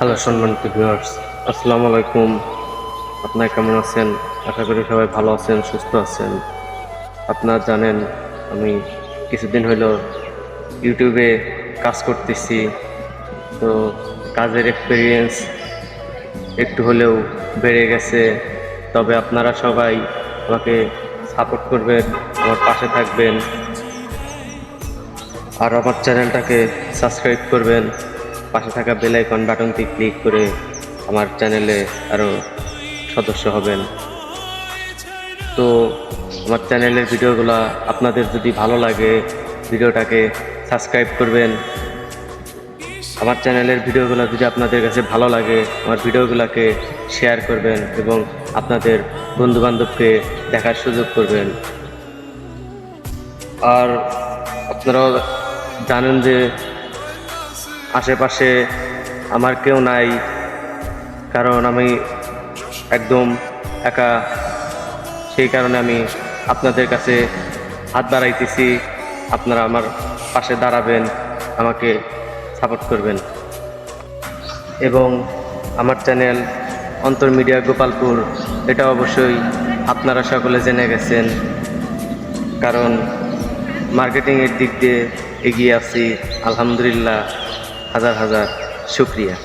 Hello সম্মানিত viewers, আসসালামু আলাইকুম। আপনারা কেমন আছেন? আশা করি সবাই ভালো আছেন, সুস্থ আছেন। আপনারা জানেন, আমি কিছুদিন হলো ইউটিউবে কাজ করতেছি। তো কাজের এক্সপিরিয়েন্স একটু হলেও বেড়ে গেছে। তবে আপনারা সবাই আমাকে সাপোর্ট করবেন, আমার পাশে থাকবেন। আর আমার চ্যানেলটাকে সাবস্ক্রাইব করবেন। পাশে থাকা বেল আইকন বাটনটি ক্লিক করে আমার চ্যানেলে আরও সদস্য হবেন। তো আমার চ্যানেলের ভিডিওগুলো আপনাদের যদি ভালো লাগে, ভিডিওটাকে সাবস্ক্রাইব করবেন। আমার চ্যানেলের ভিডিওগুলো যদি আপনাদের কাছে ভালো লাগে, আমার ভিডিওগুলোকে শেয়ার করবেন এবং আপনাদের বন্ধুবান্ধবকে দেখার সুযোগ করবেন। আর আপনারাও জানেন যে আশেপাশে আমার কেউ নাই, কারণ আমি একদম একা। সেই কারণে আমি আপনাদের কাছে হাত বাড়াইতেছি। আপনারা আমার পাশে দাঁড়াবেন, আমাকে সাপোর্ট করবেন। এবং আমার চ্যানেল অন্তর মিডিয়া গোপালপুর, এটা অবশ্যই আপনারা সকলে জেনে গেছেন। কারণ মার্কেটিংয়ের দিক দিয়ে এগিয়ে আছি, আলহামদুলিল্লাহ। হাজার হাজার শুক্রিয়া।